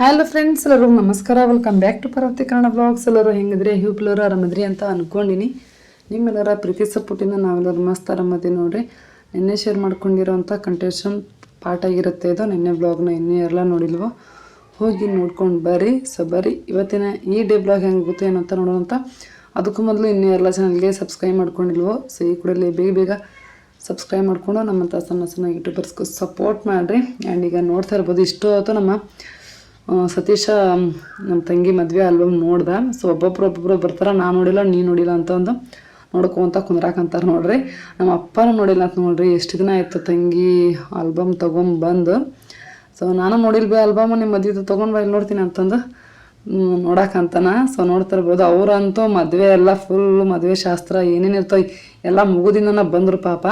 Hello friends ಎಲ್ಲರೂ ನಮಸ್ಕಾರ. Welcome back to Parvathi Kannada blogs ಎಲ್ಲರೂ ಹೆಂಗಿದ್ರಿ? ಹ್ಯೂಪ್ಲರು ಆರಾಮದ್ರಿ ಅಂತ ಅಂದ್ಕೊಂಡಿನಿ ನಿಮ್ಮೆಲ್ಲರ ಪ್ರೀತಿ ಸಪೋರ್ಟಿಂದ ನಾವೆಲ್ಲರೂ ಮಸ್ತ್ ಆರಾಮದಿ ನೋಡ್ರಿ. ನಿನ್ನೆ ಶೇರ್ ಮಾಡ್ಕೊಂಡಿರೋಂಥ ಕಂಟೆಷನ್ ಪಾರ್ಟ್ ಆಗಿರುತ್ತೆ ಇದು. ನಿನ್ನೆ ಬ್ಲಾಗ್ನ ಇನ್ನೇ ಎಲ್ಲ ನೋಡಿಲ್ವೋ, ಹೋಗಿ ನೋಡ್ಕೊಂಡು ಬರ್ರಿ. ಸೊ ಬರ್ರಿ. ಇವತ್ತಿನ ಈ ಡೇ ಬ್ಲಾಗ್ ಹೆಂಗೆ ಗೊತ್ತೋ ಏನೋ ಅಂತ. ನೋಡೋಣ ಅದಕ್ಕೂ ಮೊದಲು ಇನ್ನೇ ಎಲ್ಲ ಚಾನಲ್ಗೆ ಸಬ್ಸ್ಕ್ರೈಬ್ ಮಾಡ್ಕೊಂಡಿಲ್ವೋ ಸೊ ಈ ಕೂಡಲೇ ಬೇಗ ಬೇಗ ಸಬ್ಸ್ಕ್ರೈಬ್ ಮಾಡಿಕೊಂಡು ನಮ್ಮಂಥ ಸಣ್ಣ ಸಣ್ಣ ಯೂಟ್ಯೂಬರ್ಸ್ಗೂ ಸಪೋರ್ಟ್ ಮಾಡಿರಿ. ಆ್ಯಂಡ್ ಈಗ ನೋಡ್ತಾ ಇರ್ಬೋದು, ಇಷ್ಟು ಹೊತ್ತು ನಮ್ಮ ಸತೀಶ ನಮ್ಮ ತಂಗಿ ಮದುವೆ ಆಲ್ಬಮ್ ನೋಡ್ದೆ. ಸೊ ಒಬ್ಬೊಬ್ರು ಒಬ್ಬೊಬ್ರು ಬರ್ತಾರೆ, ನಾನು ನೋಡಿಲ್ಲ ನೀ ನೋಡಿಲ್ಲ ಅಂತ ಒಂದು ನೋಡ್ಕೊಂತ ಕುಂದ್ರಾಕಂತಾರೆ ನೋಡ್ರಿ. ನಮ್ಮ ಅಪ್ಪನೂ ನೋಡಿಲ್ಲ ಅಂತ ನೋಡ್ರಿ. ಎಷ್ಟು ದಿನ ಆಯಿತು ತಂಗಿ ಆಲ್ಬಮ್ ತೊಗೊಂಬಂದು. ಸೊ ನಾನು ನೋಡಿಲ್ಲ ಬಿ ಆಲ್ಬಮ್ ನಿಮ್ಮ ಮದುವೆ ತೊಗೊಂಡು ಇಲ್ಲಿ ನೋಡ್ತೀನಿ ಅಂತಂದು ನೋಡಕ್ಕಂತಾನ ಸೊ ನೋಡ್ತಾ ಇರ್ಬೋದು. ಅವರಂತೂ ಮದುವೆ ಎಲ್ಲ ಫುಲ್ ಮದುವೆ ಶಾಸ್ತ್ರ ಏನೇನು ಇರ್ತವೆ ಎಲ್ಲ ಮುಗುದಿಂದನ ಬಂದರು ಪಾಪ.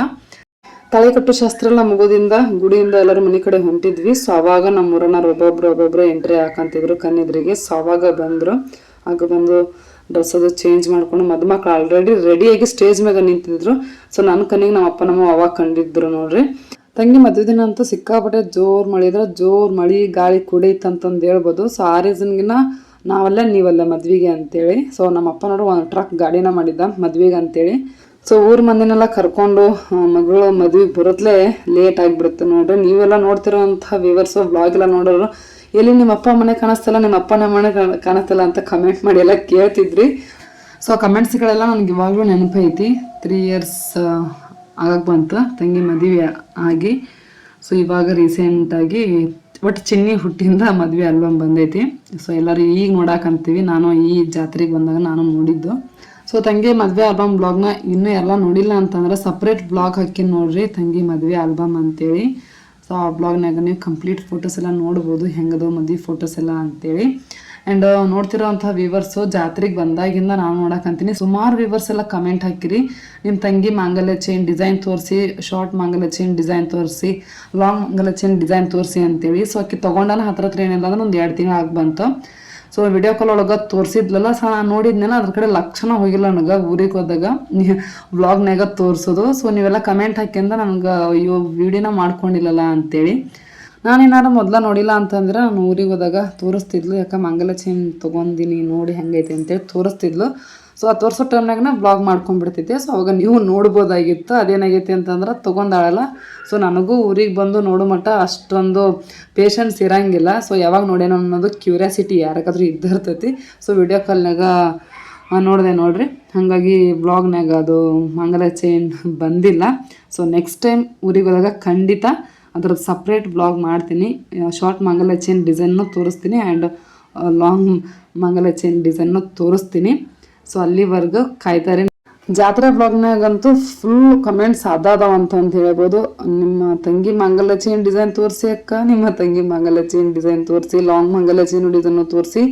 ತಲೆ ಕಟ್ಟು ಶಾಸ್ತ್ರ ಎಲ್ಲ ಮುಗೋದಿಂದ ಗುಡಿಯಿಂದ ಎಲ್ಲರೂ ಮನೆ ಕಡೆ ಹೊಂಟಿದ್ವಿ. ಸೊ ಅವಾಗ ನಮ್ಮೂರನ್ನ ಒಬ್ಬೊಬ್ರು ಒಬ್ಬೊಬ್ರು ಎಂಟ್ರಿ ಹಾಕಂತಿದ್ರು. ಕನ್ನಿದ್ರಿಗೆ ಸೊ ಅವಾಗ ಬಂದರು. ಆಗ ಬಂದು ಡ್ರೆಸ್ ಅದು ಚೇಂಜ್ ಮಾಡ್ಕೊಂಡು ಮದುಮಕ್ಳು ಆಲ್ರೆಡಿ ರೆಡಿಯಾಗಿ ಸ್ಟೇಜ್ ಮ್ಯಾಗ ನಿಂತಿದ್ರು. ಸೊ ನನ್ನ ಕಣ್ಣಿಗೆ ನಮ್ಮ ಅಪ್ಪ ನಮ್ಮ ಅವಾಗ ಕಂಡಿದ್ರು ನೋಡ್ರಿ. ತಂಗಿ ಮದುವೆ ದಿನ ಅಂತೂ ಸಿಕ್ಕಾಪಟ್ಟೆ ಜೋರು ಮಳೆ ಇದ್ರೆ ಜೋರು ಮಳೆ, ಗಾಳಿ ಕುಡೀತಂತಂದು ಹೇಳ್ಬೋದು. ಸೊ ಆ ರೀಸನ್ಗಿನ ನಾವಲ್ಲ ನೀವಲ್ಲ ಮದ್ವೆಗೆ ಅಂತೇಳಿ. ಸೊ ನಮ್ಮ ಅಪ್ಪ ನೋಡ್ರಿ ಒಂದು ಟ್ರಕ್ ಗಾಡಿನ ಮಾಡಿದ್ದ ಮದ್ವೆಗೆ ಅಂತೇಳಿ. ಸೊ ಊರ್ ಮಂದಿನೆಲ್ಲ ಕರ್ಕೊಂಡು ಮಗಳು ಮದ್ವೆಗೆ ಬರೋದ್ಲೆ ಲೇಟ್ ಆಗಿಬಿಡುತ್ತೆ ನೋಡ್ರಿ. ನೀವೆಲ್ಲ ನೋಡ್ತಿರೋಂಥ ವ್ಯೂವರ್ಸ್ ಬ್ಲಾಗ್ ಎಲ್ಲ ನೋಡೋರು, ಎಲ್ಲಿ ನಿಮ್ಮ ಅಪ್ಪ ಮನೆ ಕಾಣಿಸ್ತಿಲ್ಲ, ನಿಮ್ಮ ಅಪ್ಪನ ಮನೆ ಕಾಣ- ಕಾಣಿಸ್ತಿಲ್ಲ ಅಂತ ಕಮೆಂಟ್ ಮಾಡಿ ಎಲ್ಲ ಕೇಳ್ತಿದ್ರಿ. ಸೊ ಕಮೆಂಟ್ಸ್ಗಳೆಲ್ಲ ನನಗೆ ಇವಾಗಲೂ ನೆನಪೈತಿ. ತ್ರೀ ಇಯರ್ಸ್ ಆಗಕ್ಕೆ ಬಂತು. ತಂಗಿ ಮದುವೆ ಆಗಿ ಸೊ ಇವಾಗ ರೀಸೆಂಟಾಗಿ ಒಟ್ಟು ಚಿನ್ನಿ ಹುಟ್ಟಿಂದ ಮದುವೆ ಆಲ್ಬಮ್ ಬಂದೈತಿ. ಸೊ ಎಲ್ಲರೂ ಈಗ ನೋಡಾಕಂತೀವಿ ನಾನು ಈ ಜಾತ್ರೆಗೆ ಬಂದಾಗ ನಾನು ನೋಡಿದ್ದು. ಸೊ ತಂಗಿ ಮದುವೆ ಆಲ್ಬಮ್ ಬ್ಲಾಗ್ನ ಇನ್ನೂ ಎಲ್ಲ ನೋಡಿಲ್ಲ ಅಂತಂದ್ರೆ ಸಪ್ರೇಟ್ ಬ್ಲಾಗ್ ಹಾಕಿ ನೋಡ್ರಿ ತಂಗಿ ಮದುವೆ ಆಲ್ಬಮ್ ಅಂತೇಳಿ. ಸೊ ಆ ಬ್ಲಾಗ್ನಾಗ ನೀವು ಕಂಪ್ಲೀಟ್ ಫೋಟೋಸ್ ಎಲ್ಲ ನೋಡ್ಬೋದು, ಹೆಂಗದು ಮದುವೆ ಫೋಟೋಸ್ ಎಲ್ಲ ಅಂತೇಳಿ. ಆ್ಯಂಡ್ ನೋಡ್ತಿರೋಂಥ ವ್ಯೂವರ್ಸು ಜಾತ್ರೆಗೆ ಬಂದಾಗಿಂದ ನಾನು ನೋಡೋಕಂತೀನಿ ಸುಮಾರು ವ್ಯೂವರ್ಸ್ ಎಲ್ಲ ಕಮೆಂಟ್ ಹಾಕಿರಿ. ನಿಮ್ಮ ತಂಗಿ ಮಾಂಗಲ್ಯ ಚೈನ್ ಡಿಸೈನ್ ತೋರಿಸಿ ಶಾರ್ಟ್ ಮಾಂಗಲ್ಯ ಚೈನ್ ಡಿಸೈನ್ ತೋರಿಸಿ ಲಾಂಗ್ ಮಾಂಗಲ್ಯ ಚೈನ್ ಡಿಸೈನ್ ತೋರಿಸಿ ಅಂತೇಳಿ. ಸೊ ಅಕ್ಕಿ ತೊಗೊಂಡಾನ ಹತ್ರ ಹತ್ರ ಏನಿಲ್ಲ ಅಂದ್ರೆ ಒಂದು ಎರಡು ತಿಂಗಳು ಆಗಿ ಬಂತು. ಸೊ ವಿಡಿಯೋ ಕಾಲ್ ಒಳಗೆ ತೋರಿಸಿದ್ಲಲ್ಲ ಸೊ ನಾನು ನೋಡಿದ್ನೇನ ಅದ್ರ ಕಡೆ ಲಕ್ಷಣ ಹೋಗಿಲ್ಲ ನನಗೆ ಊರಿಗೆ ಹೋದಾಗ. ವ್ಲಾಗ್ನಾಗ ತೋರಿಸೋದು. ಸೊ ನೀವೆಲ್ಲ ಕಮೆಂಟ್ ಹಾಕಿಂದ ನನಗೆ, ಅಯ್ಯೋ ವಿಡಿಯೋನ ಮಾಡ್ಕೊಂಡಿಲ್ಲಲ್ಲ ಅಂತೇಳಿ. ನಾನೇನಾದ್ರು ಮೊದಲ ನೋಡಿಲ್ಲ ಅಂತಂದ್ರೆ ನಾನು ಊರಿಗೆ ಹೋದಾಗ ತೋರಿಸ್ತಿದ್ಲು. ಯಾಕೆ ಮಂಗಲ ಚೈನ್ ತೊಗೊಂಡಿನಿ, ನೋಡಿ ಹೆಂಗೈತೆ ಅಂತೇಳಿ ತೋರಿಸ್ತಿದ್ಲು. ಸೊ ಹತ್ತು ವರ್ಷ ಟೈಮ್ನಾಗ ಬ್ಲಾಗ್ ಮಾಡ್ಕೊಂಡ್ಬಿಡ್ತಿದ್ದೆ ಸೊ ಅವಾಗ ನೀವು ನೋಡ್ಬೋದಾಗಿತ್ತು. ಅದೇನಾಗೈತಿ ಅಂತಂದ್ರೆ ತೊಗೊಂಡಾಳಲ್ಲ. ಸೊ ನನಗೂ ಊರಿಗೆ ಬಂದು ನೋಡೋ ಮಟ್ಟ ಅಷ್ಟೊಂದು ಪೇಷನ್ಸ್ ಇರಂಗಿಲ್ಲ. ಸೊ ಯಾವಾಗ ನೋಡೇನೋ ಅನ್ನೋದು ಕ್ಯೂರಿಯಾಸಿಟಿ ಯಾರಿಗಾದ್ರೂ ಇದ್ದಿರ್ತೈತಿ. ಸೊ ವಿಡಿಯೋ ಕಾಲ್ನಾಗ ನೋಡಿದೆ ನೋಡ್ರಿ. ಹಾಗಾಗಿ ಬ್ಲಾಗ್ನಾಗ ಅದು ಮಂಗಲ ಚೈನ್ ಬಂದಿಲ್ಲ. ಸೊ ನೆಕ್ಸ್ಟ್ ಟೈಮ್ ಊರಿಗೆ ಹೋದಾಗ ಖಂಡಿತ ಅದ್ರದ್ದು ಸಪ್ರೇಟ್ ಬ್ಲಾಗ್ ಮಾಡ್ತೀನಿ. ಶಾರ್ಟ್ ಮಂಗಲ ಚೈನ್ ಡಿಸೈನ್ನು ತೋರಿಸ್ತೀನಿ. ಆ್ಯಂಡ್ ಲಾಂಗ್ ಮಂಗಲ ಚೈನ್ ಡಿಸೈನ್ನು ತೋರಿಸ್ತೀನಿ. ಸೊ ಅಲ್ಲಿವರೆಗೂ ಕಾಯ್ತಾರೆ. ಜಾತ್ರೆ ಬ್ಲಾಗ್ನಾಗಂತೂ ಫುಲ್ ಕಮೆಂಟ್ಸ್ ಅದಾದವ ಅಂತ ಹೇಳ್ಬೋದು. ನಿಮ್ಮ ತಂಗಿ ಮಂಗಲ ಚೈನ್ ಡಿಸೈನ್ ತೋರಿಸಿ ಅಕ್ಕ, ನಿಮ್ಮ ತಂಗಿ ಮಂಗಲ ಚೈನ್ ಡಿಸೈನ್ ತೋರಿಸಿ ಲಾಂಗ್ ಮಂಗಲ ಚೈನ್ ಡಿಸೈನು ತೋರಿಸಿ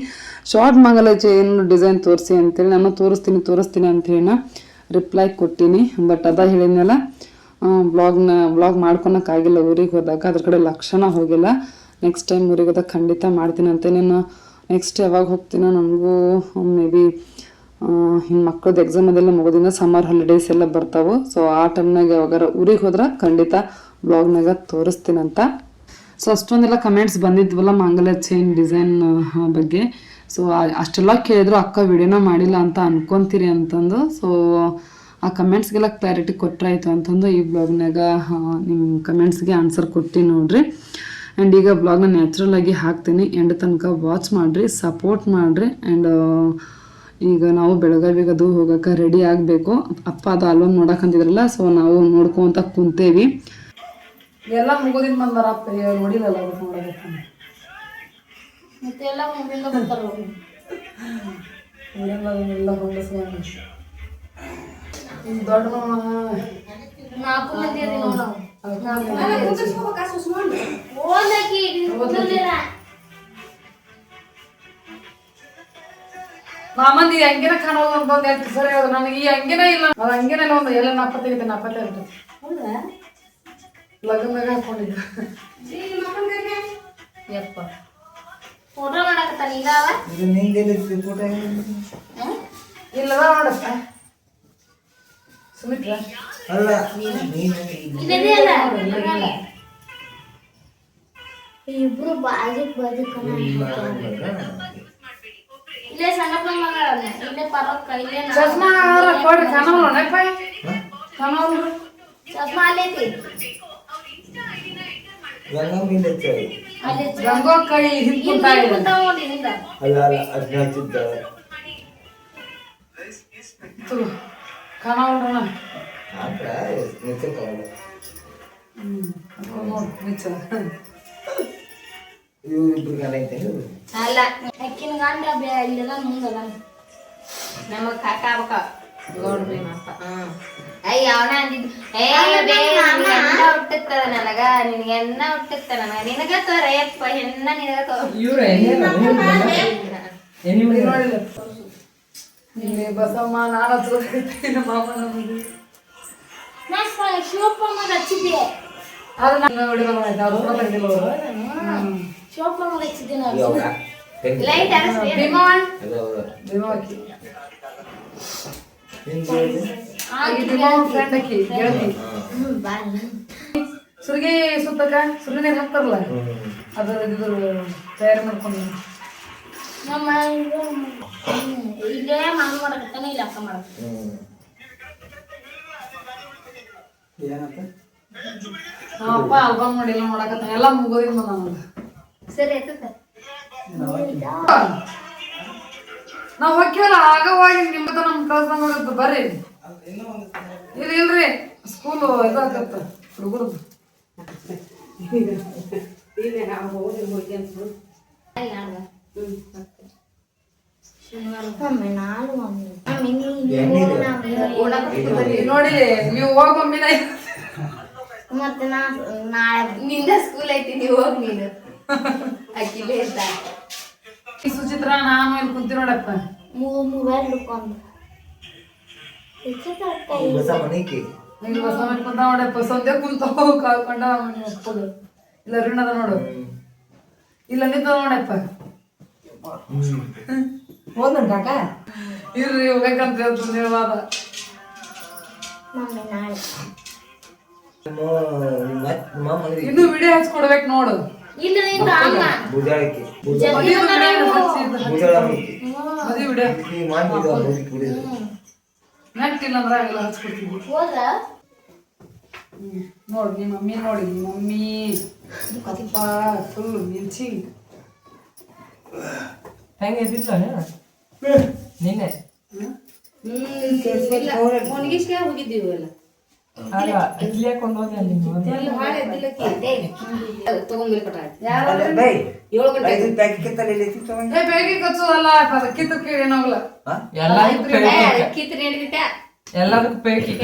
ಶಾರ್ಟ್ ಮಂಗಲ ಚೈನ್ ಡಿಸೈನ್ ತೋರಿಸಿ ಅಂತೇಳಿ ನಾನು ತೋರಿಸ್ತೀನಿ ತೋರಿಸ್ತೀನಿ ಅಂತೇಳಿ ನಾ ರಿಪ್ಲೈ ಕೊಟ್ಟಿನಿ ಬಟ್ ಅದ ಹೇಳಿದ್ನಲ್ಲ ಬ್ಲಾಗ್ನ ಬ್ಲಾಗ್ ಮಾಡ್ಕೊಳಕ್ಕಾಗಿಲ್ಲ ಊರಿಗೆ ಹೋದಾಗ, ಅದ್ರ ಕಡೆ ಲಕ್ಷಣ ಹೋಗಿಲ್ಲ. ನೆಕ್ಸ್ಟ್ ಟೈಮ್ ಊರಿಗೆ ಹೋದಾಗ ಖಂಡಿತ ಮಾಡ್ತೀನಿ ಅಂತ ನಾನು ನೆಕ್ಸ್ಟ್ ಯಾವಾಗ ಹೋಗ್ತೀನೋ ನನಗೂ ಮೇ ಬಿ ಇನ್ನು ಮಕ್ಕಳದ್ದು ಎಕ್ಸಾಮ್ ಅದೆಲ್ಲ ಮುಗೋದಿಂದ ಸಮ್ಮರ್ ಹಾಲಿಡೇಸ್ ಎಲ್ಲ ಬರ್ತಾವೆ. ಸೊ ಆ ಟೈಮ್ನಾಗ ಯಾವಾಗಾರ ಊರಿಗೆ ಹೋದ್ರೆ ಖಂಡಿತ ಬ್ಲಾಗ್ನಾಗ ತೋರಿಸ್ತೀನಂತ ಸೊ ಅಷ್ಟೊಂದೆಲ್ಲ ಕಮೆಂಟ್ಸ್ ಬಂದಿದ್ವಲ್ಲ ಮಂಗಲ ಚೈನ್ ಡಿಸೈನ್ ಬಗ್ಗೆ. ಸೊ ಅಷ್ಟೆಲ್ಲ ಕೇಳಿದ್ರು, ಅಕ್ಕ ವಿಡಿಯೋನ ಮಾಡಿಲ್ಲ ಅಂತ ಅನ್ಕೊಂತೀರಿ ಅಂತಂದು. ಸೊ ಆ ಕಮೆಂಟ್ಸ್ಗೆಲ್ಲ ಕ್ಲಾರಿಟಿ ಕೊಟ್ಟರಾಯ್ತು ಅಂತಂದು ಈ ಬ್ಲಾಗ್ನಾಗ ನಿಮ್ಮ ಕಮೆಂಟ್ಸ್ಗೆ ಆನ್ಸರ್ ಕೊಟ್ಟು ನೋಡ್ರಿ. ಆ್ಯಂಡ್ ಈಗ ಬ್ಲಾಗ್ನ ನ್ಯಾಚುರಲ್ ಆಗಿ ಹಾಕ್ತೀನಿ. ಎಂಡ್ ತನಕ ವಾಚ್ ಮಾಡಿರಿ ಸಪೋರ್ಟ್ ಮಾಡಿರಿ. ಆ್ಯಂಡ್ ಈಗ ನಾವು ಬೆಳಗಾವಿಗೆ ಅದು ಹೋಗಕ್ಕೆ ರೆಡಿ ಆಗಬೇಕು. ಅಪ್ಪ ಅದು ಆಲ್ಬಮ್ ನೋಡಕ್ಕಂತಿದ್ರಲ್ಲ ಸೊ ನಾವು ನೋಡ್ಕೊಂತ ಕುಂತೇವಿ. ಎಲ್ಲ ಮುಗೋದಿನ ಬಂದಾರ ಅಪ್ಪ ನೋಡಿಲ್ಲಲ್ಲ ಮತ್ತೆಲ್ಲ ಮುಗಿಂದ ಬರ್ತಾರ ಎಲ್ಲ ಹೊಂದಿಸ್ಕೊಂಡು ದೊಡ್ಡ ನಾಲ್ಕು ಮಂದಿ ಅದೀವಿ ನಾವು. ಮಾಮಂದಿ ಹಂಗೇನ ಕಾಣೋದು ಅಂತ ಒಂದು ಹೇಳ್ತಿ ಸರಿ ಅದು ನನಗೆ ಈ ಹಂಗೇನ ಇಲ್ಲ. ಅದು ಹಂಗೇನ ಇಲ್ಲ ಒಂದು ಎಲ್ಲ ನಾಪ ಇದೆ ನಾಪ ತೆಗಿತೆ ಹೌದಾ? ಲಗ್ನದಾಗ ಹಾಕೊಂಡಿದ್ದ. ಯಪ್ಪ. ಫೋಟೋ ಮಾಡಕತ್ತಾನ ಇದಾವ ಇಲ್ಲದ ನೋಡಪ್ಪ. ಸುಮಿತ್ರ? ಅಲ್ಲ ಇಬ್ರು ಬಾಜು ಬಾಜು ಇಲ್ಲೇ ಸಣ್ಣಪ್ಪ ಮಗ ಇಲ್ಲೇ ಪರಕ್ಕ ಇಲ್ಲೇ ನಾ- ಚಸ್ಮಾ ಕೊಡ್ರಿ ಕಾಣವಲ್ಲಪ್ಪ ಕಾಣವಲ್ರಿ ಚಸ್ಮಾ ಅಲ್ಲೈತಿ ಅಲ್ಲಿ ಗಂಗೋ ಕೈ ಹಿಂದ್ಕುಂತ ಇಲ್ಲಿ ಕುಂತಾವ್ ನೋಡಿ ಹಿಂದ ಅಲ್ಲ ಅಲ್ಲ ಅದನ್ನ ಹಚ್ಚಿದ್ದ. ಕಾಣವಲ್ರಣ ಆತ ನಿಂತಿರ್ತಾವಲ್ಲ ಹ್ಮ್ ನೋಡ್ ನಿಚ್ಚ ಐತೆ ಅಲ್ಲ ಅಕ್ಕಿನ ಗಂಡ ಮುಂದದ ಕಾಕ ಗೌಡ್ರಿ ಮಾಪ ಅಯ್ಯ ಅವನ ಅಂದಿದ್ದು ಏ ಬೇ ನಿನಗೆ ಹುಟ್ಟುತ್ತದ ನನಗ. ನಿನಗೆ ಎನ್ನ ಹುಟ್ಟುತ್ತ ನನಗ. ನಿನಗ ತೋರ ಯಪ್ಪ ಎನ್ನ ನಿನಗ ತೋರ. ಇವ್ರೆ ನೋಡಿಲ್ಲ. ಬಸಮ್ಮ ನಾನು ಹಚ್ಕೋತೀನಿ ನಮ್ಮ ಮಾಮ ನಮಗೆ ನಾ ಸ- ಶಿವಪ್ಪ ಮಗ ಹಚ್ಚಿದ್ದೆ ಅದು ನಾನು ಹೊಡಿಬಲ್ಲ ಆಯ್ತು? ಅವ್ರು ಕೂಡ ತೆಗ್ದಿಲ್ಲ ಅವರು ಶಿವಪ್ಪ ಮಗ ಹಚ್ಚಿದ್ದೆ ನಾನು ಯಾವಾಗ ಲೈಟ್ ಹರಿಸ್ರಿ ಭೀಮವನ್ ಅದು ಹೌದು ಭೀಮವಾಕಿ ಹಿಂಗೆ ಈ ಭೀಮವನ್ ಫ್ರೆಂಡ್ ಆಕಿ ಗೆಳತಿ ಹ್ಮ್ ಬಾಯ್ ಸುರ್ಗಿ ಸುತ್ತಕ ಸುರ್ಗಿ ನೀರು ಹಾಕ್ತಾರಲ್ಲ ಹ್ಮ್ ಅದ್ರ ಇದು ತಯಾರಿ ಮಾಡ್ಕೊಂಡು ನಮ್ಮ ಇದು ಹ್ಮ್, ಇಲ್ಲೇ ಮಗ ಮಾಡಕತ್ತಾನ ಇಲ್ಲ ಅಕ್ಕ ಮಾಡಕ ಹ್ಮ್ ಏನಂತ ನಮ್ಮ ಅಪ್ಪ ಆಲ್ಬಮ್ ನೋಡಿ ಎಲ್ಲ ಮಾಡಕತ್ತಾನ ಎಲ್ಲ ಮುಗೋದಿಲ್ಲ ನನಗೆ ಸರಿ ಆಯ್ತದ ನಾವ್ ಹೋಗ್ಯವಲ್ಲ ಆಗ ಹೋಗಿ ನಿಮ್ಮ ಹತ್ರ ನಮ್ ಕಳ್ಸ್ದಂಗ ಹೋಗತ್ತ ಬರ್ರಿ. ಇದು ಇಲ್ರಿ ಸ್ಕೂಲ್ ಇದಾಗತ್ತ ಹುಡುಗರು. ಒಮ್ಮೆ ನಾನು ಒಮ್ಮೆ. ಒಮ್ಮೆ ನೀನು ಎಣ್ಣೆ ನಾನು ನೋಡಿ ನೀವು ಹೋಗ್ ಮಮ್ಮಿನ ಮತ್ತೆ ನಾ ನಾಳೆ ನಿಂದ ಸ್ಕೂಲ್ ಐತಿ ನೀವು ಹೋಗ್ ನೀನು. ಅಕ್ಕಿಲೇ ಇದ್ದ ಈ ಸುಚಿತ್ರ ನಾನು ಇಲ್ಲಿ ಕುಂತಿ ನೋಡಪ್ಪ. ಮೂರು ಇಲ್ಲಿ ಬಸ ಮೇಲೆ ಕುಂತ ನೋಡಪ್ಪ ಕುಂತ ಕಾಲ್ಕೊಂಡ ಇಲ್ಲ ಋಣದ ನೋಡು. ಇಲ್ಲ ನಿಂತ ನೋಡಪ್ಪ. ಹೋದ ಕಾಕ? ಇರ್ರಿ ಹೋಗಕ್ಕಂತ ನಿರ್ವಾದ ಇನ್ನು ವಿಡಿಯೋ ಹಚ್ಕೊಡ್ಬೇಕು ನೋಡು. ನೋಡಿ ನಿಮ್ಮ ಮಮ್ಮಿ ನೋಡಿ ನಿಮ್ಮ ಮಮ್ಮಿ. ಅಪ್ಪ ಫುಲ್ ಮಿಂಚಿಂಗ್. ಹೆಂಗೆ ಎದ್ದಿದ್ಲ ನಿನ್ನೆ? ಮುನ್ಗಿಸ್ಕೆ ಎಲ್ಲದಕ್ಕೂ ಪೇಕಿಕ.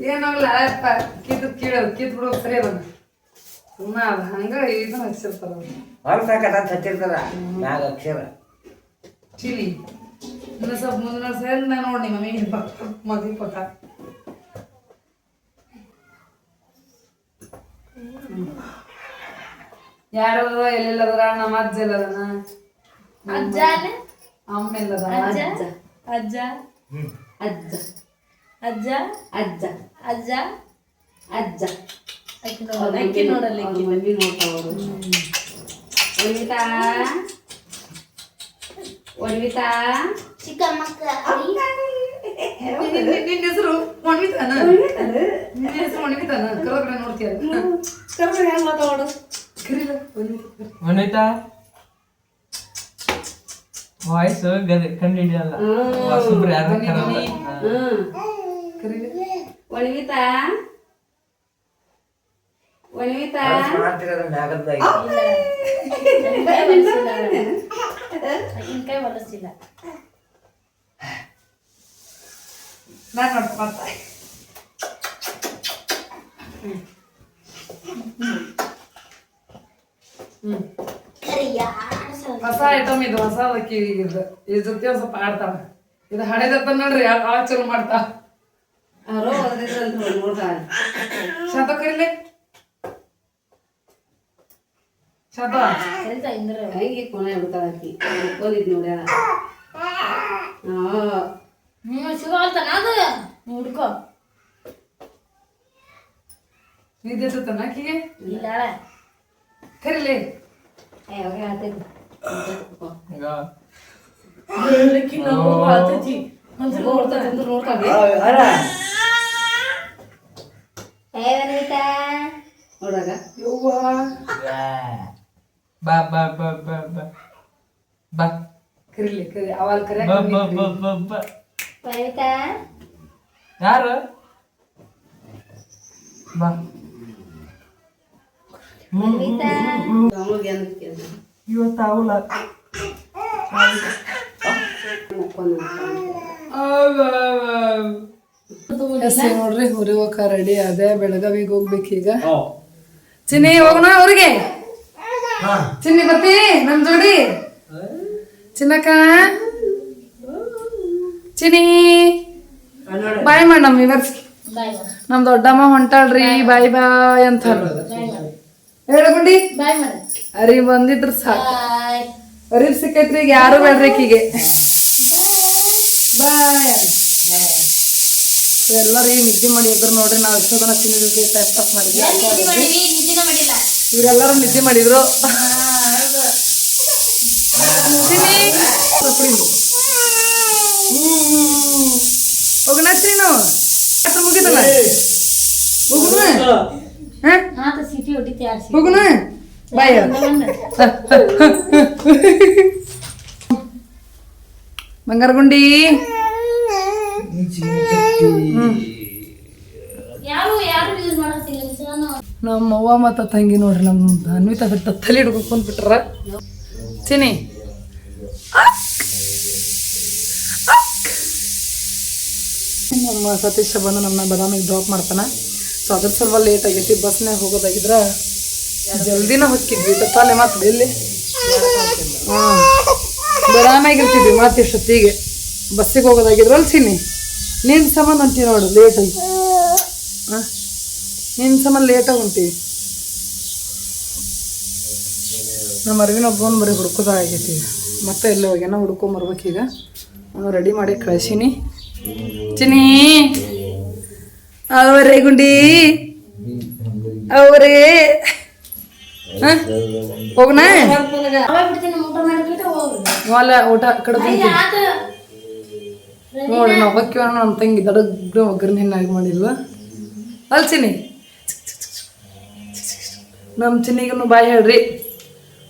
ಏನಾಗಲ್ಲ ಕಿತ್ತು ಕೀಳೋದು ಕಿತ್ತು ಬಿಡೋದು ಸರಿ ಅದ. ಸುಮ್ಮನೆ ಅದ ಹಂಗ ಇದು ಹಚ್ಚಿರ್ತಾರ ಅಂತ ಹಚ್ಚಿರ್ತಾರ. ಮ್ಯಾಗ ಅಕ್ಷರ. ಚಿಲಿ. ಇನ್ನು ಸ್ವಲ್ಪ ಮುಂದಿನ ಸೇರಿ ನಾನು ನೋಡಿ ನಿಮ್ಮ ಮಮ್ಮಿ ಪಕ್ಕ ಮದಿ ಪಕ್ಕ. ಯಾರದ ಎಲ್ಲೆಲ್ಲದರ ನಮ್ಮ ಅಜ್ಜ ಎಲ್ಲದನ ಅಜ್ಜ ಅಮ್ಮ ಎಲ್ಲದ ಅಜ್ಜ? ಅಜ್ಜ. ಅಜ್ಜ? ಅಜ್ಜ. ಅಜ್ಜ? ಅಜ್ಜ. ಅಜ್ಜ? ಅಕ್ಕಿ ನೋಡಲ್ಲ ಅಕ್ಕಿ ನೋಡ್ತಾವರು. ಒಣ್ವಿತಾ ಒಣ್ವಿತಾ ಚಿಕ್ಕ ಮಕ್ಕಳ ನಿನ್ನ ಹೆಸರು ಮಣ್ವಿತಾನ ನಿನ್ನ ಹೆಸರು ಮಣ್ವಿತಾನ ಕಲಬ್ರೆ ನೋಡ್ತೀಯ ಕರ್ಮ ಹೆಂಗ್ ಮಾತಾಡು ಕರೀಲ ಮನೈತಾ ವಾಯ್ಸ್ ಗದೆ ಕಂಡು ಹಿಡಿಯಲ್ಲ ಹೊಸಬ್ರು ಯಾರು ಒಣ್ವಿತಾ ಒಣ್ವಿತಾ ಮಾಡ್ತಿರೋದು ಮ್ಯಾಗದ ಕೈ ಹೊಲಸಿಲ್ಲ ನಾನು ಹೊಸ ಐಟಮ್ ಇದು ಹೊಸ ಇದು ಇದ್ರ ಜೊತೆ ಒಂದ್ ಸ್ವಲ್ಪ ಆಡ್ತಾಳ ಇದು ಹಳೆದತ್ತ ನೋಡ್ರಿ ಆ ಚಲೋ ಮಾಡ್ತಾ? ಅವರು ಅದ್ರಿಂದ ನೋಡ್ದ ಶಾಂತ ಕರೀಲೆ ಶಾಂತ ಕರಿತಾ ಇಂದ್ರ ಹೆಂಗೆ ಕೊನೆ ಬಿಡ್ತಾಳ ಆಕಿ. ಓದಿದ್ ನೋಡ್ಯಾಳ ಹಾ ಹ್ಮ್ ಸಿಗೋಲ್ತಾನ ಅದು ಹುಡ್ಕೋ. ನಿದ್ದೆ ಆಕಿಗೆ? ಇಲ್ಲ ಕರೀಲಿ ನೋಡಾಗ ಯವ್ವ. ಬಾ ಬಾ ಬಾ ಬಾ ಬಾ. ಬಾ. ಕರೀಲಿ ಕರಿ ಅವಾಲ್ ಕರೆ ಬಾ ಬಾ ಬಾ ಬಾ ಬಾ. ಯಾರು? ಬಾ. ಇವತ್ತು ನೋಡ್ರಿ ಊರಿಗೆ ಹೋಗ ರೆಡಿ ಅದೇ ಬೆಳಗಾವಿಗೆ ಹೋಗ್ಬೇಕೀಗ. ಚಿನ್ನಿ ಹೋಗೋಣ ಅವ್ರಿಗೆ? ಚಿನ್ನಿ ಬರ್ತಿ ನಮ್ ಜೋಡಿ. ಚಿನ್ನಕ್ಕ. ಚಿನಿ ಬಾಯ್ ಮಾಡಮ್ಮ ಬಾಯ್ ನಮ್ ದೊಡ್ಡಮ್ಮ ಹೊಂಟಾಳ್ರಿ ಬಾಯ್ ಬಾಯ್ ಅಂತ ಹೇಳ್ಕೊಂಡಿ ಮಾಡ. ಅರಿ ಬಂದಿದ್ರ ಸಾಕು. ಅರಿ ಅರಿವ್ ಸಿಕ್ಕೈತ್ರಿ ಈಗ ಯಾರು ಬೇಡ್ರಿ ಈಕಿಗೆ. ಬಾಯ್. ಎಲ್ಲರೂ ಈ ನಿದ್ದೆ ಮಾಡಿ ಇದ್ರು ನೋಡ್ರಿ ನಾವು ಎಷ್ಟೊಂದನ ಚಿನ್ನ ಜೊತೆ ಟೈಮ್ ಪಾಸ್ ಮಾಡಿದ್ವಿ. ಇವರೆಲ್ಲರೂ ನಿದ್ದೆ ಮಾಡಿದ್ರು. ಹೋಗೋಣ ನಾವು ಆಟ ಮುಗಿದಲ್ಲ ಹೋಗುಣ ಹೋಗುಣ ಬಾಯ್. ಬಂಗಾರ ಗುಂಡಿ ಯಾರು ಯಾರು ಯೂಸ್ ಮಾಡತ್ತಿಲ್ಲ ನಮ್ಮ ಅವ್ವ ಮತ್ತು ತಂಗಿ ನೋಡ್ರಿ ನಮ್ಮ ಅನ್ವಿತಾ ಬಿಟ್ಟ ತಲೆ ಹಿಡ್ಕೊಂಡು ಕುಂತ್ಬಿಟ್ರ. ಚಿನಿ ನಮ್ಮ ಸತೀಶ ಬಂದು ನಮ್ಮ ಬದಾಮಿಗೆ ಡ್ರಾಪ್ ಮಾಡ್ತಾನೆ. ಸೊ ಅದ್ರ ಸ್ವಲ್ಪ ಲೇಟ್ ಆಗೈತಿ ಬಸ್ನಾಗ ಹೋಗೋದಾಗಿದ್ರೆ ಜಲ್ದಿನ ಹೊಕ್ಕಿದ್ವಿ ತಪ್ಪಾಲೆ ಮತ್ತೆ ಇಲ್ಲಿ ಹಾಂ. ಬದಾಮಿಯಾಗಿರ್ತಿದ್ವಿ ಮತ್ತೆ ಇಷ್ಟೊತ್ತಿಗೆ. ಬಸ್ಸಿಗೆ ಹೋಗೋದಾಗಿದ್ರಲ್ಲಿ ಚಿನ್ನಿ? ನೀನು ಸಂಬಂಧ ಅಂತೀವಿ ನೋಡು ಲೇಟ್ ಆಗಿ. ಹಾಂ. ನಿನ್ನ ಸಂಬಂಧ ಲೇಟಾಗಿ ಹೊಂಟೀವಿ ನಮ್ಮ ಅರವಿನ ಒಬ್ಬನ ಬರೀ ಹುಡ್ಕೋದಾಗೈತಿ. ಮತ್ತೆ ಎಲ್ಲಿ ಹೋಗ್ಯಾನ ಹುಡ್ಕೊಂಬರ್ಬೇಕೀಗ ನಾನು ರೆಡಿ ಮಾಡಿ ಕಳಿಸೀನಿ. ಚಿನಿ ಅವರೇ ಗುಂಡಿ! ಅವರೇ! ಹಾಂ? ಹೋಗೋಣ ಅವಾಗ ಬಿಡ್ತೀನಿ ಊಟ ಕಡೆ ನೋಡ್ರಿ ನಾವು ಹೊಕ್ಕಿವ ನಮ್ಮ ತಂಗಿ ದಡಗ್ ಒಗ್ಗರಣೆ ಹೆಣ್ಣಾಗಿ ಮಾಡಿಲ್ವಾ ಅಲ್ ಚಿನ್ನಿ! ನಮ್ಮ ಚಿನ್ನಿಗೂ ಬಾಯ್ ಹೇಳ್ರಿ.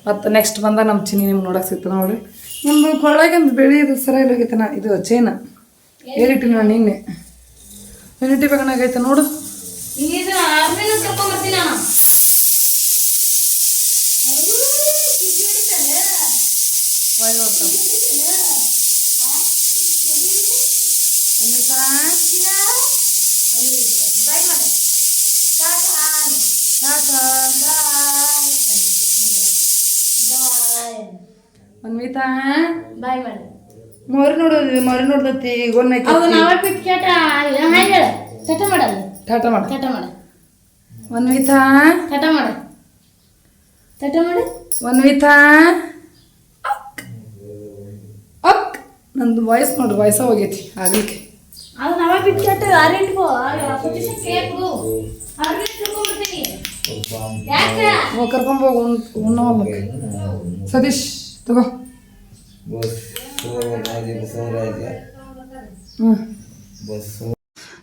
ಮತ್ತು ನೆಕ್ಸ್ಟ್ ಬಂದ ನಮ್ಮ ಚಿನ್ನಿ ನಿಮ್ಗೆ ನೋಡಕ್ಕೆ ಸಿಗ್ತದೆ ನೋಡ್ರಿ. ನಿಮ್ದು ಕೊಳಗಿಂದು ಬೆಳಿ ಇದು ಸರಿಯಾಗಿ ಹೋಗೈತೆ ಇದು ಚೈನ ಏರಿಟ್ಟಿನಿ ನಾನು ನಿನ್ನೆ? ಯೂನಿಟಿ ಬೇಕಾಗೈತೆ ನೋಡು. ಅನ್ವಿತಾ? ಬಾಯ್ ಮಾಡಿ. ಮೊರಿ ನೋಡೋದು ಮೊರಿ ನೋಡ್ದತಿ ಗೊನ್ನ ಅದು ನಾವೇ ಬಿಟ್ಟು ಕೇಟ ಹಾಗೆ ಹೇಳ. ಚಟ ಮಾಡಲ್ಲ ಟಾಟ ಮಾಡ. ಚಟ ಮಾಡ. ಅನ್ವಿತಾ? ಚಟ ಮಾಡ. ಚಟ ಮಾಡು. ಅನ್ವಿತಾ? ಅಕ್. ನಂದು ವಾಯ್ಸ್ ನೋಡ್ರಿ ವಾಯ್ಸ ಹೋಗೈತಿ ಆಗ್ಲಿಕ್ಕೆ. ಅದು ನಾವೇ ಬಿಟ್ಟು ಕೇಟ ಯಾಕೆ? ನಾವು ಕರ್ಕೊಂಬೋಗು ಉಣ್ಣವ ಸತೀಶ್. ತಗೋ.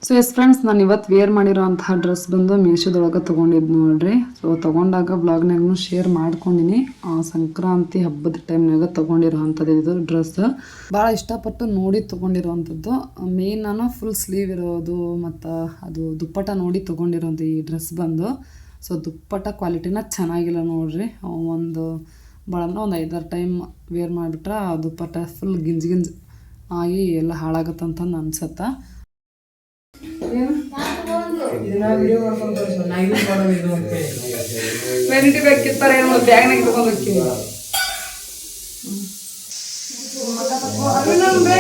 ಸೊ ಎಸ್ ಫ್ರೆಂಡ್ಸ್ ನಾನು ಇವತ್ತು ವೇರ್ ಮಾಡಿರೋಂತಹ ಡ್ರೆಸ್ ಬಂದು ಮೀಶೋದೊಳಗೆ ತೊಗೊಂಡಿದ್ದು ನೋಡ್ರಿ. ಸೊ ತೊಗೊಂಡಾಗ ಬ್ಲಾಗ್ನಾಗೂ ಶೇರ್ ಮಾಡ್ಕೊಂಡಿನಿ. ಆ, ಸಂಕ್ರಾಂತಿ ಹಬ್ಬದ ಟೈಮ್ನಾಗ ತೊಗೊಂಡಿರೋವಂಥದ್ದು ಇದು ಡ್ರೆಸ್ ಭಾಳ ಇಷ್ಟಪಟ್ಟು ನೋಡಿ ತೊಗೊಂಡಿರೋವಂಥದ್ದು. ಮೇನ್ ನಾನು ಫುಲ್ ಸ್ಲೀವ್ ಇರೋದು ಮತ್ತು ಅದು ದುಪ್ಪಟ ನೋಡಿ ತೊಗೊಂಡಿರೋಂಥ ಈ ಡ್ರೆಸ್ ಬಂದು. ಸೊ ದುಪ್ಪಟ ಕ್ವಾಲಿಟಿನ ಚೆನ್ನಾಗಿಲ್ಲ ನೋಡ್ರಿ. ಒಂದು ಭಾಳ ಅಂದ್ರೆ ಒಂದು ಐದಾರು ಟೈಮ್ ವೇರ್ ಮಾಡಿಬಿಟ್ರೆ ಆ ದುಪ್ಪಟ ಫುಲ್ ಗಿಂಜ್ ಗಿಂಜ್ ಆಗಿ ಎಲ್ಲ ಹಾಳಾಗತ್ತಂತಂದು ಅನ್ಸತ್ತೆ. ವೆರೈಟಿ ಏನು ಬ್ಯಾಗ್ನಾಗ ಹೋಗ್ತೀವಿ ಗುಂಡಕ್ಕ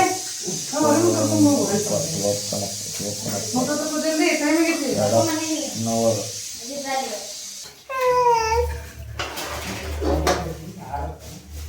ಚಳಿ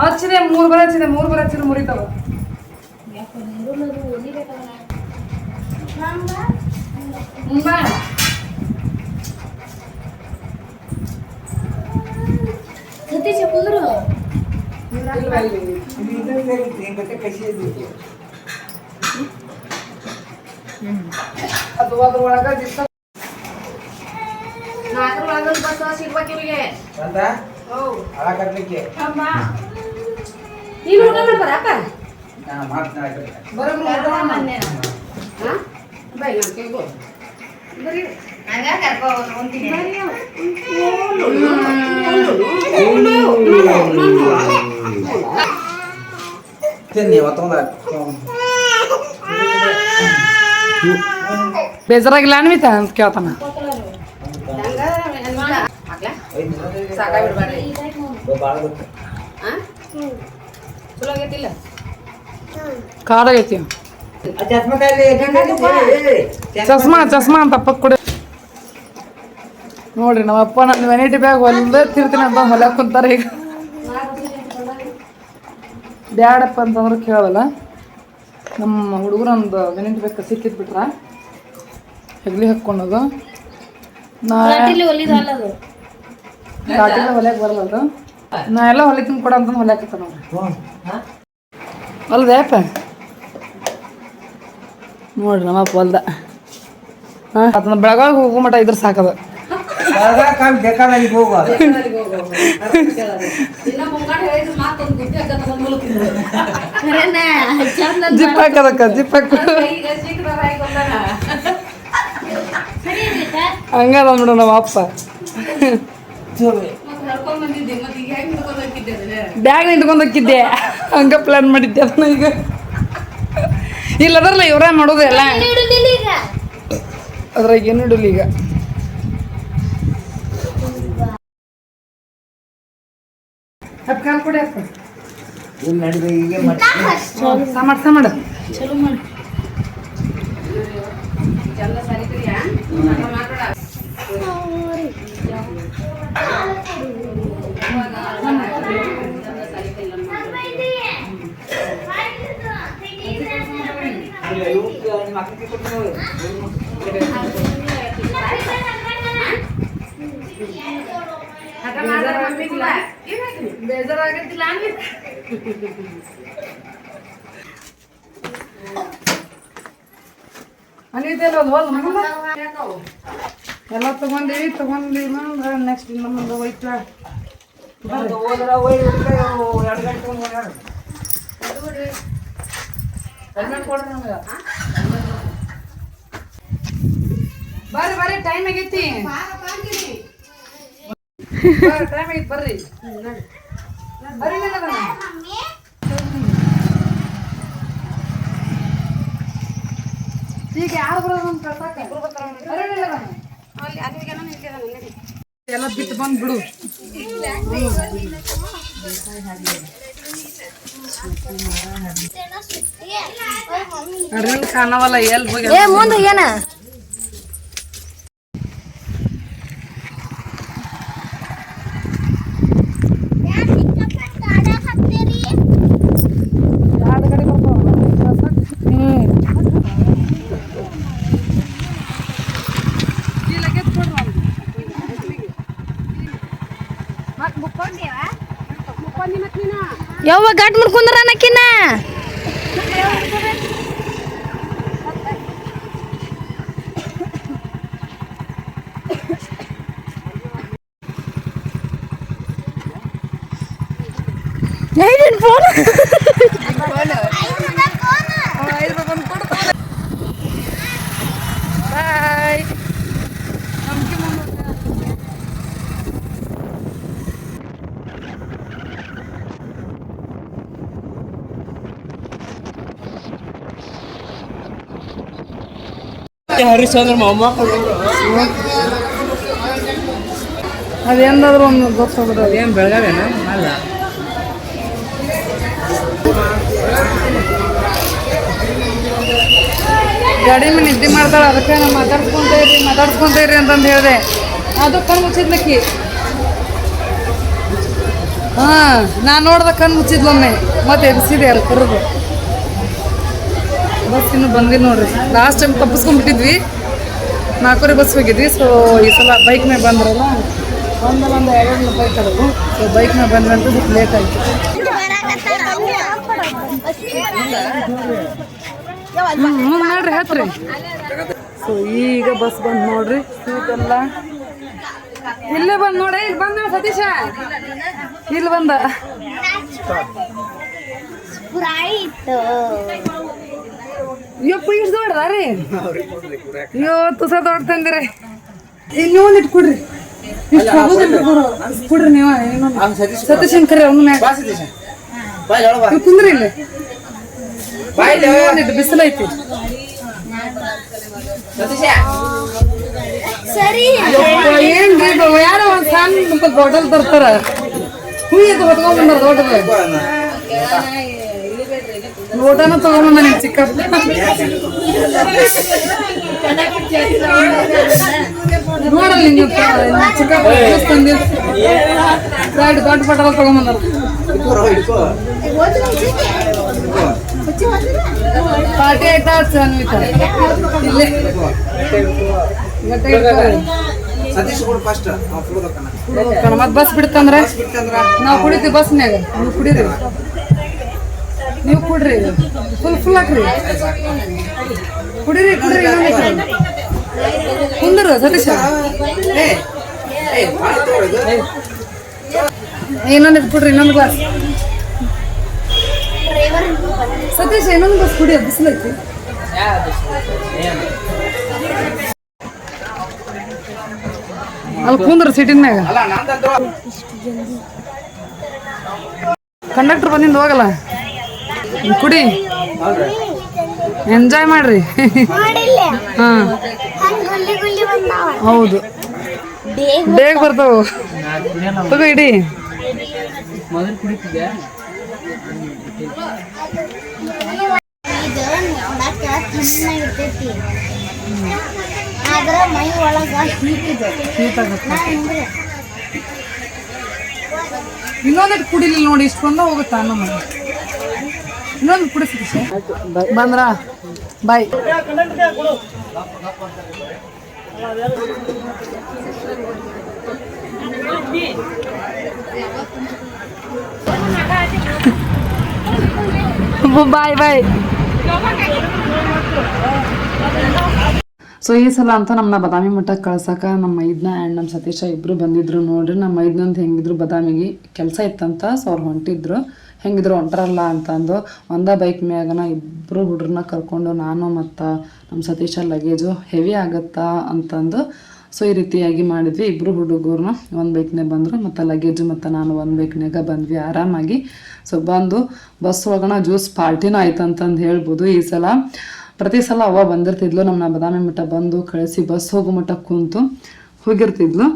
ಹಚ್ಚಿದೆ ಮೂರ್ ಬರ ಹಚ್ಚಿದೆ ಮೂರ್ ಬರ ಹಚ್ಚಿದ್ರೆ ಮುರಿತಾವ. ಸತೀಶ ಕುಂದ್ರು. ಅದು ಅದ್ರ ಒಳಗ ದಿವ್ಸ ನಾಲ್ಕರ ಒಳಗ ಬಸ್ ಸಿಗ್ಬೇಕು ಇವ್ರಿಗೆ ಅಂತ ಹಳ ಕಟ್ಲಿಕ್ಕೆ ನೀನು ಊಟ ಮಾಡ್ಬಾರಪ್ಪ ನಾ ಮಾಡ್ತೀನಿ ಹಾಕಿದ್ರೆ. ಬರೋಬ್ರು ಊಟ ಮಾಡು. ಹಂಗ ಕರ್ಕೊ ಹೋಗ್ತೀನಿ ತಿನ್ನಿ ಒತ್ತೊಂದ ಬೇಜಾರಾಗಿಲ್ಲ ಅನ್ವಿತ ಅಂತ ಕೇಳ್ತಾನ ಸಾಕಾಗ್ಬಿಡ್ಬಾರ್ರಿ ಭಾಳ ಗೊತ್ತು. ಚಲೋ ಆಗೈತಿಲ್ಲ? ಕಾಡಾಗೈತಿ ಆ ಚಸ್ಮಾ ಚಸ್ಮಾ ಅಂತ ಅಪ್ಪ ಕೊಡಿ. ನೋಡ್ರಿ ನಮ್ಮ ಅಪ್ಪ ನನ್ನ ವೆನೈಟಿ ಬ್ಯಾಗ್ ಹೊಲ್ದ ತಿರ್ತೀನಿ ಅಂತ ಹೊಲ್ಯಾಕ ಕುಂತಾರ ಈಗ. ಬ್ಯಾಡಪ್ಪ ಅಂತಂದ್ರೆ ಕೇಳಲ್ಲ. ನಮ್ಮ ಹುಡುಗರು ಒಂದು ವೆನೈಟಿ ಬ್ಯಾಗ್ ಸಿಕ್ಕಿದ್ ಬಿಟ್ರ. ಹೆಗ್ಲಿ ಹಾಕ್ಕೊಂಡದು. ನಾ ಹೊಲ್ಯಾಕ ಬರಲ್ಲ ನಾ ಎಲ್ಲ ಹೊಲಿತೀನಿ ಕೊಡ ಅಂತಂದು ನೋಡಿ ಹ್ಮ್. ಅಲ್ದೇಪ ನೋಡ್ರಿ ನಮ್ಮಪ್ಪ ಹೊಲ್ದ. ಹಾಂ? ಅದನ್ನ ಬೆಳಗಾವಿ ಹೋಗೋ ಮಟ ಇದ್ರ ಸಾಕದ. ಜಿಪ್ ಹಾಕದಕ್ಕ ಜಿಪ್ ಹಾಕ. ಹಂಗದ ಬಿಡು ನಮ್ಮ ಅಪ್ಪ. ಬ್ಯಾಗ್ ನಿಂತ್ಕೊಂಡು ಹೋಗಿದ್ದೆ ಹಂಗ ಪ್ಲಾನ್ ಮಾಡಿದ್ದೆ ಅದನ್ನ ಈಗ. ಇಲ್ಲ ಇಲ್ಲದ್ರಲ್ಲ ಇವರೇ ಮಾಡೋದು ಎಲ್ಲ. ಅದ್ರಾಗ ಏನು ಇಡಲಿ ಈಗ? ಸಾಮಾಡು ಚಲೋ ಮಾಡಿ. ಇವತ್ತು ನಿಮ್ಮ ಅಕ್ಕಗೆ ಕೊಟ್ಟು ನೋಡಿ. ಬೇಜಾರಾಗತ್ತಿಲ್ಲ ಒಂದು ಹೋಲ್ ಎಲ್ಲ ತಗೊಂಡೀವಿ ತಗೊಂಡಿ ನೆಕ್ಸ್ಟ್ ದಿನ ಮುಂದೆ ಹೋಯ್ತ ಹೋದ್ರ ಎರಡು ಗಂಟೆ. ಬರ್ರಿ ಬರ್ರಿ ಟೈಮ್ ಆಗೈತಿ. ಟೈಮ್ ಆಗೈತಿ ಬರ್ರಿ. ಬರ್ರಿ. ಈಗ ಯಾರು ಬರೋದು ಅಂತ. ಎಲ್ಲ ಬಿಟ್ಟು ಬಂದು ಬಿಡು. ಅರ್ಜುನ್ ಕಾಣವಲ್ಲ ಎಲ್ಲಿ ಮುಂದೆ ಏನ ಎರಡು ಕಡೆ ಬರ್ತಾವ ಹ್ಞೂ ಈ ಲಗೇಜ್ ಕೊಡ್ರಿ ಅವ್ನಿಗೆ. ಯವ್ವ ಗಟ್ ಮಾಡ್ಕೊಂಡ್ರ ಅನ್ನಕಿನ ಫೋನ್ ಬಾಯ್ ಅದೇನಾದ್ರೂ ಒಂದು ಗೊತ್ತಾಗ್ಬಿಟ್ಟು ಅದೇನು ಬೆಳಗಾವೇನ? ಅಲ್ಲ. ಗಾಡಿ ಮೇಲೆ ನಿದ್ದೆ ಮಾಡ್ತಾಳೆ, ಅದಕ್ಕೆ ನಾನು ಮಾತಾಡ್ಸ್ಕೊಂತ ಇರಿ ಮಾತಾಡ್ಸ್ಕೊಂತ ಇರಿ ಅಂತಂದು ಹೇಳಿದೆ. ಅದು ಕಣ್ ಮುಚ್ಚಿದ್ಲಕ್ಕಿ. ಹಾಂ, ನಾನು ನೋಡ್ದ ಕಣ್ ಮುಚ್ಚಿದ್ಲೊಮ್ಮೆ. ಮತ್ತೆ ಎಬ್ಸಿದೆ ಅಲ್ಲಿ ಕರೆದು. ಬಸ್ ಇನ್ನೂ ಬಂದಿಲ್ಲ ನೋಡ್ರಿ. ಲಾಸ್ಟ್ ಟೈಮ್ ತಪ್ಪಿಸ್ಕೊಂಡ್ಬಿಟ್ಟಿದ್ವಿ. ನಾಲ್ಕೂವರೆ ಬಸ್ ಹೋಗಿದ್ವಿ. ಸೊ ಈ ಸಲ ಬೈಕ್ ಮೇಲೆ ಬಂದ್ರಲ್ಲ ಒಂದಲ್ಲ ಒಂದು ಎರಡು ಬೈಕ್ ಅದವು ಸೊ ಬೈಕ್ ಮೇಲೆ ಬಂದ್ರೆ ಅಂತ ಸ್ವಲ್ಪ ಲೇಟ್ ಆಯಿತು. ನೋಡ್ರಿ ಹತ್ರಿ ಸೊ ಈಗ ಬಸ್ ಬಂದ್ ನೋಡ್ರಿ. ಸೀಟ್ ಎಲ್ಲ ಇಲ್ಲೇ ಬಂದ್ ನೋಡಿ ಇಲ್ಲಿ ಬಂದ ಸತೀಶ. ಇಲ್ಲಿ ಬಂದ. ಯಪ್ಪ ಇಷ್ಟು ದೊಡ್ಡದ ರೀ? ಅಯ್ಯೋ ತುಸ ದೊಡ್ಡ ತಂದಿರಿ. ಇಲ್ಲಿ ಒಂದು ಇಟ್ಕೊಡ್ರಿ ಇಷ್ಟು. ಕೊಡ್ರಿ. ನೀವು ಇನ್ನೊಂದು ಸತೀಶನ್ ಕರಿ ಅವ್ನ ನೀವು ಕುಂದ್ರಿ ಇಲ್ಲಿ. ಒಂದಿಟ್ಟು ಬಿಸಿಲೈತಿ ಯಪ್ಪ, ಏನ್ರಿ? ಯಾರೋ ಒಂದ್ ಸಣ್ಣ ಬಾಟಲ್ ತರ್ತಾರ. ಹೂ ಇದು ಹೊತ್ಕೊಂಡ್ ಬಂದಾರ ದೊಡ್ಡದು. ಊಟನ ತಗೊಂಬಂದ ನಿಮ್ ಚಿಕ್ಕಪ್ಪ ನೋಡಲ್ಲ ನೀವು ಚಿಕ್ಕಪ್ಪ ಎರಡು ದೊಡ್ಡ ಬಾಟಲ್ ತಗೊಂಬಂದಾರ. ಪಾರ್ಟಿ ಆಯ್ತಾ ಅನ್ವಿತ? ಇಲ್ಲೇ. ಗಟ್ಟೆ ಇಟ್ಕೊಳ್ಳಿ. ಸತೀಶ್ ಕೂಡ ಫಸ್ಟ್ ಕಣ ಮತ್ ಬಸ್ ಬಿಡ್ತಂದ್ರೆ? ನಾವು ಕುಡಿತೀವಿ ಬಸ್ನ್ಯಾಗ ನೀವು ಕುಡೀರಿ ನೀವು ಕುಡ್ರಿ. ಫುಲ್ ಫುಲ್ ಹಾಕ್ರಿ. ಕುಡಿರಿ ಕುಡ್ರಿ ಕುಂದರು ಸತೀಶ. ಇನ್ನೊಂದು ಕುಡ್ರಿ ಇನ್ನೊಂದು ಗ್ಲಾಸ್ ಸತೀಶ ಇನ್ನೊಂದು ಗ್ಲಾಸ್ ಕುಡಿಯ ಬಿಸಿಲೈತಿ ಅಲ್ಲಿ ಕುಂದ್ರ ಸಿಟಿನ್ಯಾಗ ನಂದಂದ್ರು ಕಂಡಕ್ಟರ್ ಬಂದಿಂದ ಹೋಗಲ್ಲ. ಕುಡಿ. ಎಂಜಾಯ್ ಮಾಡ್ರಿ. ಹಾ. ಹೌದು. ಬೇಗ ಬರ್ತಾವ. ತಗೋ ಇಡಿ. ಆದ್ರ ಮೈ ಒಳಗ ಇನ್ನೊಂದಿಟ್ಟು ಕುಡಿಲಿಲ್ಲ ನೋಡಿ ಇಷ್ಟು ಬಂದ ಹೋಗುತ್ತಾ ನಮ್ಮ ಇನ್ನೊಂದು ಬಂದ್ರ? ಬಾಯ್. ಬಾಯ್ ಬಾಯ್. ಸೊ ಈ ಸಲ ಅಂತ ನಮ್ಮನ್ನ ಬದಾಮಿ ಮಠಕ್ಕೆ ಕಳ್ಸಕ ನಮ್ಮ ಮೈದ್ನ ಆ್ಯಂಡ್ ನಮ್ಮ ಸತೀಶ ಇಬ್ಬರು ಬಂದಿದ್ರು ನೋಡ್ರಿ. ನಮ್ಮ ಐದನಂತ ಹೆಂಗಿದ್ರು, ಬದಾಮಿಗೆ ಕೆಲಸ ಇತ್ತಂತ ಸೊ ಅವ್ರು ಹೊಂಟಿದ್ರು. ಹೆಂಗಿದ್ರು ಹೊಂಟ್ರಲ್ಲ ಅಂತಂದು ಒಂದ ಬೈಕ್ ಮ್ಯಾಗನ ಇಬ್ಬರು ಹುಡ್ರನ್ನ ಕರ್ಕೊಂಡು ನಾನು ಮತ್ತು ನಮ್ಮ ಸತೀಶ ಲಗೇಜು ಹೆವಿ ಆಗುತ್ತಾ ಅಂತಂದು ಸೊ ಈ ರೀತಿಯಾಗಿ ಮಾಡಿದ್ವಿ. ಇಬ್ಬರು ಹುಡುಗರನ್ನ ಒಂದು ಬೈಕ್ನಾಗ ಬಂದರು ಮತ್ತು ಲಗೇಜು ಮತ್ತು ನಾನು ಒಂದು ಬೈಕ್ನಾಗ ಬಂದ್ವಿ ಆರಾಮಾಗಿ. ಸೊ ಬಂದು ಬಸ್ ಒಳಗಣ ಜ್ಯೂಸ್ ಪಾರ್ಟಿನೂ ಆಯ್ತು ಅಂತಂದು ಹೇಳ್ಬೋದು ಈ ಸಲ. ಪ್ರತಿ ಸಲ ಅವ್ವ ಬಂದಿರ್ತಿದ್ಲು ನಮ್ಮನ್ನ ಬದಾಮಿ ಮಠ ಬಂದು ಕಳಿಸಿ ಬಸ್ ಹೋಗೋ ಮಟ್ಟ ಕುಂತು ಹೋಗಿರ್ತಿದ್ಲು.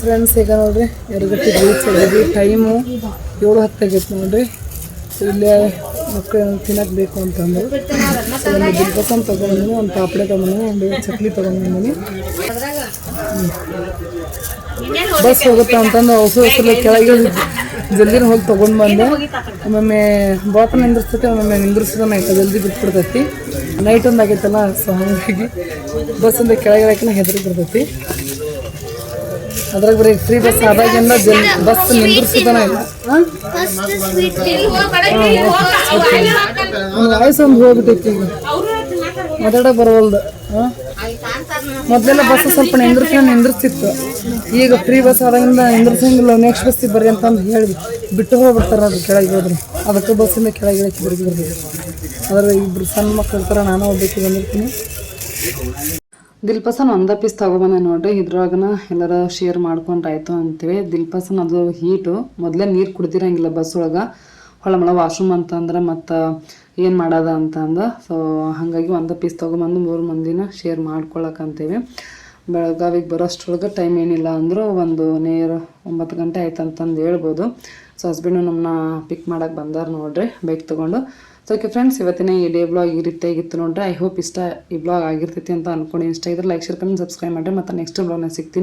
ಫ್ರೆಂಡ್ಸ್ ಈಗ ನೋಡ್ರಿ. ಎರಗಟ್ಟಿ ರೀಚ್ ಆಗಿದ್ವಿ ಟೈಮು ಏಳು ಹತ್ತಾಗೈತೆ ನೋಡ್ರಿ. ಸೊ ಇಲ್ಲೇ ಮಕ್ಕಳು ತಿನ್ನಕ್ಕೆ ಬೇಕು ಅಂತಂದು ಒಂದು ದಿಲ್ಪಸನ್ ತೊಗೊಂಡಿನಿ ಒಂದು ಪಾಪಡೆ ತೊಗೊಂಡಿನಿ ಒಂದು ಚಕ್ಲಿ ತೊಗೊಂಡಿನಿ ಬಸ್ ಹೋಗುತ್ತೆ ಅಂತಂದು ಹೊಸ ಹೊಸಲ ಕೆಳಗೆ ಜಲ್ದಿನ ಹೋಗಿ ತೊಗೊಂಡು ಬಂದೆ. ಒಮ್ಮೊಮ್ಮೆ ಬಾಪ ನಿಂದಿರ್ಸ್ತೈತೆ, ಒಮ್ಮೊಮ್ಮೆ ನಿಂದಿರ್ಸಿದ ಆಯ್ತು, ಜಲ್ದಿ ಬಿಟ್ಬಿಡ್ತೈತಿ. ನೈಟ್ ಒಂದು ಆಗೈತಲ್ಲ ಸೊ ಹಾಗಾಗಿ ಬಸ್ಸಿಂದ ಕೆಳಗೆ ಹಾಕಿನ ಹೆದರಿ ಬರ್ತೈತಿ ಅದ್ರಾಗ ಬರೀ ಫ್ರೀ ಬಸ್ ಆದಾಗಿಂದ ಜಲ್ ಬಸ್ ನಿಂದ್ರಿಸೋದನ್ನ ಇಲ್ಲ. ನನ್ನ ವಾಯ್ಸ್ ಒಂದು ಹೋಗ್ಬಿಟ್ಟೈತಿ ಈಗ. ಮಾತಾಡಕ್ ಬರವಲ್ದು. ಹಾಂ? ಮೊದಲೆಲ್ಲ ಬಸ್ ಸ್ವಲ್ಪ ನಿಂದ್ರಿಸ್ಕೊಂಡು ನಿಂದ್ರಿಸ್ತಿತ್ತು. ಈಗ ಫ್ರೀ ಬಸ್ ಆದಾಗಿಂದ ನಿಂದ್ರಿಸಂಗಿಲ್ಲ ನೆಕ್ಸ್ಟ್ ಬಸ್ ಬರ್ರಿ ಅಂತಂದು ಹೇಳಿ. ಬಿಟ್ಟು ಹೋಗ್ಬಿಡ್ತಾರೆ ಅದ್ರ ಕೆಳಗೆ ಹೋದ್ರೆ. ಅದಕ್ಕೆ ಬಸ್ಸಿಂದ ಕೆಳಗೆ ಇಳಕ್ಕೆ ಬರ್ಬೋದು ಅದ್ರ ಇಬ್ರು ಸಣ್ಣ ಮಕ್ಕಳು ಇರ್ತಾರೆ ನಾನು ಒಬ್ಬಕ್ಕೆ ಬಂದಿರ್ತೀನಿ. ದಿಲ್ಪಸನ್ ಒಂದ ಪೀಸ್ ತಗೊಬಂದೆ ನೋಡ್ರಿ. ಇದ್ರೊಳಗನ ಎಲ್ಲರ ಶೇರ್ ಮಾಡ್ಕೊಂಡ್ರಾಯ್ತು ಅಂತೇವೆ. ದಿಲ್ಪಸನ್ ಅದು ಹೀಟು ಮೊದಲೇ ನೀರು ಕುಡ್ದಿರಂಗಿಲ್ಲ ಬಸ್ ಒಳಗೆ. ಹೊಳಮಳ ವಾಶ್ರೂಮ್ ಅಂತಂದ್ರೆ ಮತ್ತು ಏನು ಮಾಡೋದ ಅಂತಂದು. ಸೊ ಹಾಗಾಗಿ ಒಂದ ಪೀಸ್ ತೊಗೊಂಬಂದು ಮೂರು ಮಂದಿನ ಶೇರ್ ಮಾಡ್ಕೊಳಕಂತೇವಿ ಬೆಳಗಾವಿಗೆ ಬರೋಷ್ಟ್ರೊಳಗೆ ಟೈಮ್ ಏನಿಲ್ಲ ಅಂದರೂ ಒಂದು ನೇರ ಒಂಬತ್ತು ಗಂಟೆ ಆಯ್ತು ಅಂತಂದು ಹೇಳ್ಬೋದು. ಸೊ ಹಸ್ಬೆಂಡು ನಮ್ಮನ್ನ ಪಿಕ್ ಮಾಡಕ್ಕೆ ಬಂದಾರ ನೋಡ್ರಿ. ಬೈಕ್ ತೊಗೊಂಡು. ಸೊ ಫ್ರೆಂಡ್ಸ್ ಇವತ್ತಿನ ಈ ಡೇ ಬ್ಲಾಗ್ ಈ ರೀತಿಯಾಗಿತ್ತು ನೋಡ್ರಿ. ಐ ಹೋಪ್ ಇಷ್ಟ ಈ ಬ್ಲಾಗ್ ಆಗಿರ್ತೈತಿ ಅಂತ ಅನ್ಕೊಂಡು ಇಷ್ಟ ಇದ್ರೆ ಲೈಕ್ ಶೇರ್ ಕಮೆಂಟ್ ಸಬ್ಸ್ಕ್ರೈಬ್ ಮಾಡಿರಿ. ಮತ್ತು ನೆಕ್ಸ್ಟ್ ಬ್ಲಾಗ್ನ ಸಿಗ್ತೀನಿ.